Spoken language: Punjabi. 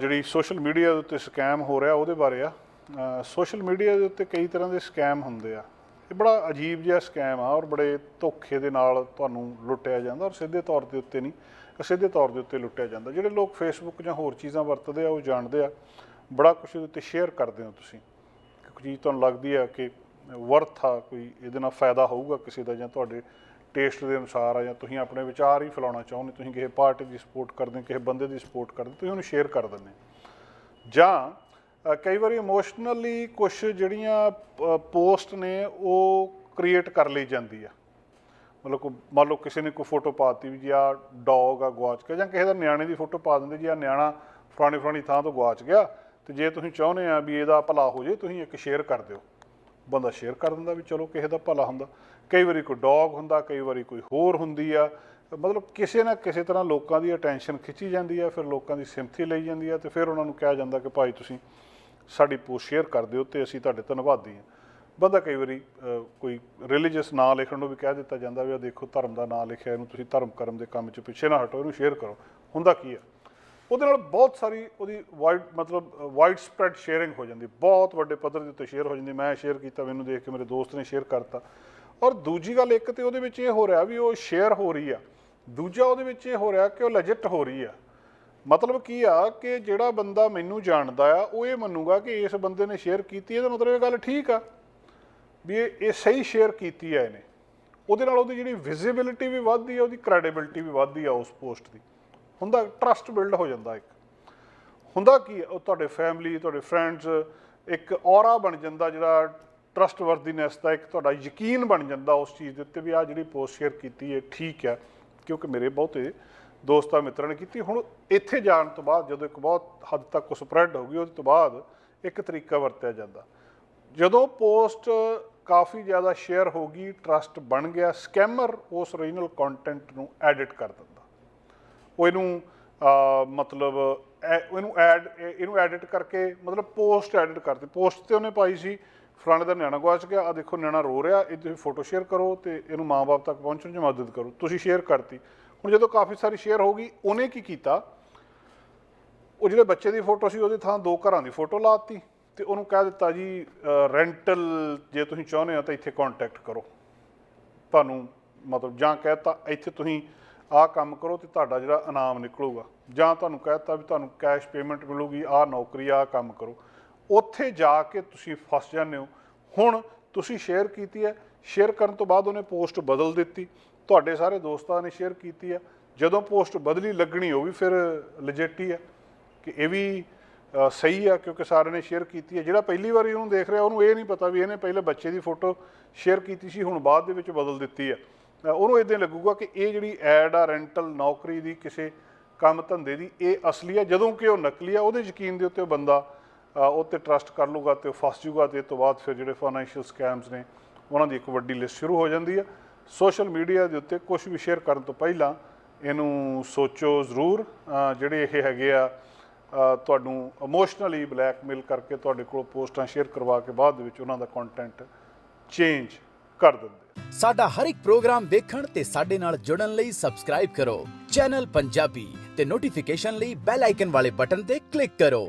ਜਿਹੜੀ ਸੋਸ਼ਲ ਮੀਡੀਆ ਦੇ ਉੱਤੇ ਸਕੈਮ ਹੋ ਰਿਹਾ ਉਹਦੇ ਬਾਰੇ ਆ। ਸੋਸ਼ਲ ਮੀਡੀਆ ਦੇ ਉੱਤੇ ਕਈ ਤਰ੍ਹਾਂ ਦੇ ਸਕੈਮ ਹੁੰਦੇ ਆ। ਇਹ ਬੜਾ ਅਜੀਬ ਜਿਹਾ ਸਕੈਮ ਆ ਔਰ ਬੜੇ ਧੋਖੇ ਦੇ ਨਾਲ ਤੁਹਾਨੂੰ ਲੁੱਟਿਆ ਜਾਂਦਾ ਔਰ ਸਿੱਧੇ ਤੌਰ ਦੇ ਉੱਤੇ ਨਹੀਂ, ਸਿੱਧੇ ਤੌਰ ਦੇ ਉੱਤੇ ਲੁੱਟਿਆ ਜਾਂਦਾ। ਜਿਹੜੇ ਲੋਕ ਫੇਸਬੁੱਕ ਜਾਂ ਹੋਰ ਚੀਜ਼ਾਂ ਵਰਤਦੇ ਆ, ਉਹ ਜਾਣਦੇ ਆ। ਬੜਾ ਕੁਝ ਇਹਦੇ ਉੱਤੇ ਸ਼ੇਅਰ ਕਰਦੇ ਹੋ ਤੁਸੀਂ। ਕੋਈ ਚੀਜ਼ ਤੁਹਾਨੂੰ ਲੱਗਦੀ ਆ ਕਿ ਵਰਥ ਆ, ਕੋਈ ਇਹਦੇ ਨਾਲ ਫਾਇਦਾ ਹੋਊਗਾ ਕਿਸੇ ਦਾ ਜਾਂ ਤੁਹਾਡੇ ਟੇਸਟ ਦੇ ਅਨੁਸਾਰ ਆ ਜਾਂ ਤੁਸੀਂ ਆਪਣੇ ਵਿਚਾਰ ਹੀ ਫੈਲਾਉਣਾ ਚਾਹੁੰਦੇ, ਤੁਸੀਂ ਕਿਸੇ ਪਾਰਟੀ ਦੀ ਸਪੋਰਟ ਕਰਦੇ ਕਿਸੇ ਬੰਦੇ ਦੀ ਸਪੋਰਟ ਕਰਦੇ ਤੁਸੀਂ ਉਹਨੂੰ ਸ਼ੇਅਰ ਕਰ ਦਿੰਦੇ ਜਾਂ ਕਈ ਵਾਰੀ ਇਮੋਸ਼ਨਲੀ ਕੁਝ ਜਿਹੜੀਆਂ ਪੋਸਟ ਨੇ ਉਹ ਕ੍ਰੀਏਟ ਕਰ ਲਈ ਜਾਂਦੀ ਆ। ਮਤਲਬ ਕੋ, ਮੰਨ ਲਓ ਕਿਸੇ ਨੇ ਕੋਈ ਫੋਟੋ ਪਾਤੀ ਵੀ ਜੀ ਆ ਡੌਗ ਆ ਗਵਾਚ ਗਿਆ ਜਾਂ ਕਿਸੇ ਦਾ ਨਿਆਣੇ ਦੀ ਫੋਟੋ ਪਾ ਦਿੰਦੇ ਜੀ ਆ ਨਿਆਣਾ ਫਲਾਣੀ ਫਲਾਣੀ ਥਾਂ ਤੋਂ ਗਵਾਚ ਗਿਆ, ਤੇ ਜੇ ਤੁਸੀਂ ਚਾਹੁੰਦੇ ਆ ਵੀ ਇਹਦਾ ਭਲਾ ਹੋ ਜੇ ਤੁਸੀਂ ਇੱਕ ਸ਼ੇਅਰ ਕਰ ਦਿਓ। ਬੰਦਾ ਸ਼ੇਅਰ ਕਰ ਦਿੰਦਾ ਵੀ ਚਲੋ ਕਿਸੇ ਦਾ ਭਲਾ ਹੁੰਦਾ। ਕਈ ਵਾਰੀ ਕੋਈ ਡੌਗ ਹੁੰਦਾ, ਕਈ ਵਾਰੀ ਕੋਈ ਹੋਰ ਹੁੰਦੀ ਆ। ਮਤਲਬ ਕਿਸੇ ਨਾ ਕਿਸੇ ਤਰ੍ਹਾਂ ਲੋਕਾਂ ਦੀ ਅਟੈਂਸ਼ਨ ਖਿੱਚੀ ਜਾਂਦੀ ਆ, ਫਿਰ ਲੋਕਾਂ ਦੀ ਸਿੰਪਥੀ ਲਈ ਜਾਂਦੀ ਆ ਤੇ ਫਿਰ ਉਹਨਾਂ ਨੂੰ ਕਿਹਾ ਜਾਂਦਾ ਕਿ ਭਾਈ ਤੁਸੀਂ ਸਾਡੀ ਪੋਸਟ ਸ਼ੇਅਰ ਕਰ ਦਿਓ ਤੇ ਅਸੀਂ ਤੁਹਾਡੇ ਧੰਨਵਾਦੀ ਹਾਂ। ਬੰਦਾ ਕਈ ਵਾਰੀ ਕੋਈ ਰਿਲੀਜੀਅਸ ਨਾਂ ਲਿਖਣ ਨੂੰ ਵੀ ਕਹਿ ਦਿੱਤਾ ਜਾਂਦਾ ਵੀ ਆ ਦੇਖੋ ਧਰਮ ਦਾ ਨਾਂ ਲਿਖਿਆ, ਇਹਨੂੰ ਤੁਸੀਂ ਧਰਮ ਕਰਮ ਦੇ ਕੰਮ 'ਚ ਪਿੱਛੇ ਨਾ ਹਟੋ, ਇਹਨੂੰ ਸ਼ੇਅਰ ਕਰੋ। ਹੁੰਦਾ ਕੀ ਆ? ਉਹਦੇ ਨਾਲ ਬਹੁਤ ਸਾਰੀ ਉਹਦੀ ਵਾਈਡ ਮਤਲਬ ਵਾਈਡ ਸਪਰੈਡ ਸ਼ੇਅਰਿੰਗ ਹੋ ਜਾਂਦੀ, ਬਹੁਤ ਵੱਡੇ ਪੱਧਰ ਦੇ ਉੱਤੇ ਸ਼ੇਅਰ ਹੋ ਜਾਂਦੀ। ਮੈਂ ਸ਼ੇਅਰ ਕੀਤਾ, ਮੈਨੂੰ ਦੇਖ ਕੇ ਮੇਰੇ ਦੋਸਤ ਨੇ ਸ਼ੇਅਰ ਕਰਤਾ। ਔਰ ਦੂਜੀ ਗੱਲ ਇੱਕ ਤੇ ਉਹਦੇ ਵਿੱਚ ਇਹ ਹੋ ਰਿਹਾ ਵੀ ਉਹ ਸ਼ੇਅਰ ਹੋ ਰਹੀ ਆ। ਦੂਜਾ ਉਹਦੇ ਵਿੱਚ ਇਹ ਹੋ ਰਿਹਾ ਕਿ ਉਹ ਲੈਜਿਟ ਹੋ ਰਹੀ ਆ। ਮਤਲਬ ਕੀ ਆ ਕਿ ਜਿਹੜਾ ਬੰਦਾ ਮੈਨੂੰ ਜਾਣਦਾ ਆ, ਉਹ ਇਹ ਮੰਨੂਗਾ ਕਿ ਇਸ ਬੰਦੇ ਨੇ ਸ਼ੇਅਰ ਕੀਤੀ, ਇਹਦਾ ਮਤਲਬ ਇਹ ਗੱਲ ਠੀਕ ਆ ਵੀ ਇਹ ਇਹ ਸਹੀ ਸ਼ੇਅਰ ਕੀਤੀ ਆ ਇਹਨੇ। ਉਹਦੇ ਨਾਲ ਉਹਦੀ ਜਿਹੜੀ ਵਿਜ਼ਿਬਿਲਿਟੀ ਵੀ ਵੱਧਦੀ ਆ, ਉਹਦੀ ਕ੍ਰੈਡੀਬਿਲਟੀ ਵੀ ਵੱਧਦੀ ਆ ਉਸ ਪੋਸਟ ਦੀ। ਹੁੰਦਾ ਟਰਸਟ ਬਿਲਡ ਹੋ ਜਾਂਦਾ ਇੱਕ। ਹੁੰਦਾ ਕੀ ਹੈ ਉਹ ਤੁਹਾਡੇ ਫੈਮਿਲੀ ਤੁਹਾਡੇ ਫਰੈਂਡਸ ਇੱਕ ਔਰਾ ਬਣ ਜਾਂਦਾ ਜਿਹੜਾ ਟਰਸਟ ਵਰਦੀਨੈਸ ਦਾ ਇੱਕ ਤੁਹਾਡਾ ਯਕੀਨ ਬਣ ਜਾਂਦਾ ਉਸ ਚੀਜ਼ ਦੇ ਉੱਤੇ ਵੀ ਆ ਜਿਹੜੀ ਪੋਸਟ ਸ਼ੇਅਰ ਕੀਤੀ ਹੈ, ਠੀਕ ਹੈ, ਕਿਉਂਕਿ ਮੇਰੇ ਬਹੁਤੇ ਦੋਸਤਾਂ ਮਿੱਤਰਾਂ ਨੇ ਕੀਤੀ। ਹੁਣ ਇੱਥੇ ਜਾਣ ਤੋਂ ਬਾਅਦ ਜਦੋਂ ਇੱਕ ਬਹੁਤ ਹੱਦ ਤੱਕ ਉਹ ਸਪਰੈਡ ਹੋ ਗਈ, ਉਹਦੇ ਤੋਂ ਬਾਅਦ ਇੱਕ ਤਰੀਕਾ ਵਰਤਿਆ ਜਾਂਦਾ। ਜਦੋਂ ਪੋਸਟ ਕਾਫੀ ਜ਼ਿਆਦਾ ਸ਼ੇਅਰ ਹੋ ਗਈ ਟਰਸਟ ਬਣ ਗਿਆ ਸਕੈਮਰ ਉਸ ਓਰੀਜਨਲ ਕੰਟੈਂਟ ਨੂੰ ਐਡਿਟ ਕਰ ਦਿੰਦਾ। ਉਹ ਇਹਨੂੰ ਮਤਲਬ ਐ- ਇਹਨੂੰ ਐਡ ਇਹਨੂੰ ਐਡਿਟ ਕਰਕੇ ਮਤਲਬ ਪੋਸਟ ਐਡਿਟ ਕਰਤੀ ਪੋਸਟ ਤੇ ਉਹਨੇ ਪਾਈ ਸੀ ਫਲਾਣੇ ਦਾ ਨਿਆਣਾ ਗਵਾਚ ਗਿਆ ਆ ਦੇਖੋ ਨਿਆਣਾ ਰੋ ਰਿਹਾ, ਇਹ ਤੁਸੀਂ ਫੋਟੋ ਸ਼ੇਅਰ ਕਰੋ ਤੇ ਇਹਨੂੰ ਮਾਂ-ਬਾਪ ਤੱਕ ਪਹੁੰਚਣ 'ਚ ਮਦਦ ਕਰੋ। ਤੁਸੀਂ ਸ਼ੇਅਰ ਕਰਤੀ। ਹੁਣ ਜਦੋਂ ਕਾਫੀ ਸਾਰੀ ਸ਼ੇਅਰ ਹੋ ਗਈ, ਉਹਨੇ ਕੀ ਕੀਤਾ? ਉਹ ਜਿਹੜੇ ਬੱਚੇ ਦੀ ਫੋਟੋ ਸੀ, ਉਹਦੇ ਥਾਂ ਦੋ ਘਰਾਂ ਦੀ ਫੋਟੋ ਲਾਤੀ ਤੇ ਉਹਨੂੰ ਕਹਿ ਦਿੱਤਾ ਜੀ ਰੈਂਟਲ ਜੇ ਤੁਸੀਂ ਚਾਹੁੰਦੇ ਹੋ ਤਾਂ ਇੱਥੇ ਕੰਟੈਕਟ ਕਰੋ। ਤੁਹਾਨੂੰ ਮਤਲਬ ਜਾਂ ਕਹਿਤਾ ਇੱਥੇ ਤੁਸੀਂ ਆਹ ਕੰਮ ਕਰੋ ਤੇ ਤੁਹਾਡਾ ਜਿਹੜਾ ਇਨਾਮ ਨਿਕਲੂਗਾ। ਜਾਂ ਤੁਹਾਨੂੰ ਕਹਿਤਾ ਵੀ ਤੁਹਾਨੂੰ ਕੈਸ਼ ਪੇਮੈਂਟ ਮਿਲੂਗੀ, ਆਹ ਨੌਕਰੀ, ਆਹ ਕੰਮ ਕਰੋ। ਉੱਥੇ ਜਾ ਕੇ ਤੁਸੀਂ ਫਸ ਜਾਂਦੇ ਹੋ। ਹੁਣ ਤੁਸੀਂ ਸ਼ੇਅਰ ਕੀਤੀ ਹੈ। ਸ਼ੇਅਰ ਕਰਨ ਤੋਂ ਬਾਅਦ ਉਹਨੇ ਪੋਸਟ ਬਦਲ ਦਿੱਤੀ। ਤੁਹਾਡੇ ਸਾਰੇ ਦੋਸਤਾਂ ਨੇ ਸ਼ੇਅਰ ਕੀਤੀ ਹੈ। ਜਦੋਂ ਪੋਸਟ ਬਦਲੀ ਲੱਗਣੀ, ਉਹ ਵੀ ਫਿਰ legit ਹੀ ਹੈ ਕਿ ਇਹ ਵੀ ਸਹੀ ਆ ਕਿਉਂਕਿ ਸਾਰਿਆਂ ਨੇ ਸ਼ੇਅਰ ਕੀਤੀ ਹੈ। ਜਿਹੜਾ ਪਹਿਲੀ ਵਾਰੀ ਉਹਨੂੰ ਦੇਖ ਰਿਹਾ, ਉਹਨੂੰ ਇਹ ਨਹੀਂ ਪਤਾ ਵੀ ਇਹਨੇ ਪਹਿਲੇ ਬੱਚੇ ਦੀ ਫੋਟੋ ਸ਼ੇਅਰ ਕੀਤੀ ਸੀ, ਹੁਣ ਬਾਅਦ ਦੇ ਵਿੱਚ ਬਦਲ ਦਿੱਤੀ ਆ ਉਹਨੂੰ ਇਦਾਂ ਲੱਗੂਗਾ ਕਿ ਇਹ ਜਿਹੜੀ ਐਡ ਆ ਰੈਂਟਲ ਨੌਕਰੀ ਦੀ, ਕਿਸੇ ਕੰਮ ਧੰਦੇ ਦੀ, ਇਹ ਅਸਲੀ ਆ ਜਦੋਂ ਕਿ ਉਹ ਨਕਲੀ ਆ ਉਹਦੇ ਯਕੀਨ ਦੇ ਉੱਤੇ ਉਹ ਬੰਦਾ ਉਹ ਤੇ ਟਰਸਟ ਕਰ ਲੂਗਾ ਤੇ ਉਹ ਫਸ ਜੂਗਾ ਤੇ ਇਹ ਤੋਂ ਬਾਅਦ ਫਿਰ ਜਿਹੜੇ ਫਾਈਨੈਂਸ਼ੀਅਲ ਸਕੈਮਸ ਨੇ, ਉਹਨਾਂ ਦੀ ਇੱਕ ਵੱਡੀ ਲਿਸਟ ਸ਼ੁਰੂ ਹੋ ਜਾਂਦੀ ਆ ਸੋਸ਼ਲ ਮੀਡੀਆ ਦੇ ਉੱਤੇ ਕੁਝ ਵੀ ਸ਼ੇਅਰ ਕਰਨ ਤੋਂ ਪਹਿਲਾਂ ਇਹਨੂੰ ਸੋਚੋ ਜ਼ਰੂਰ ਜਿਹੜੇ ਇਹ ਹੈਗੇ ਆ ਤੁਹਾਨੂੰ ਇਮੋਸ਼ਨਲੀ ਬਲੈਕਮੇਲ ਕਰਕੇ ਤੁਹਾਡੇ ਕੋਲ ਪੋਸਟਾਂ ਸ਼ੇਅਰ ਕਰਵਾ ਕੇ ਬਾਅਦ ਦੇ ਵਿੱਚ ਉਹਨਾਂ ਦਾ ਕੰਟੈਂਟ ਚੇਂਜ ਕਰ ਦਿੰਦੇ ਸਾਡਾ ਹਰ ਇੱਕ ਪ੍ਰੋਗਰਾਮ ਦੇਖਣ ਤੇ ਸਾਡੇ ਨਾਲ ਜੁੜਨ ਲਈ ਸਬਸਕ੍ਰਾਈਬ ਕਰੋ। ਚੈਨਲ ਪੰਜਾਬੀ ਤੇ ਨੋਟੀਫਿਕੇਸ਼ਨ ਲਈ ਬੈਲ ਆਈਕਨ ਵਾਲੇ ਬਟਨ ਤੇ ਕਲਿੱਕ ਕਰੋ।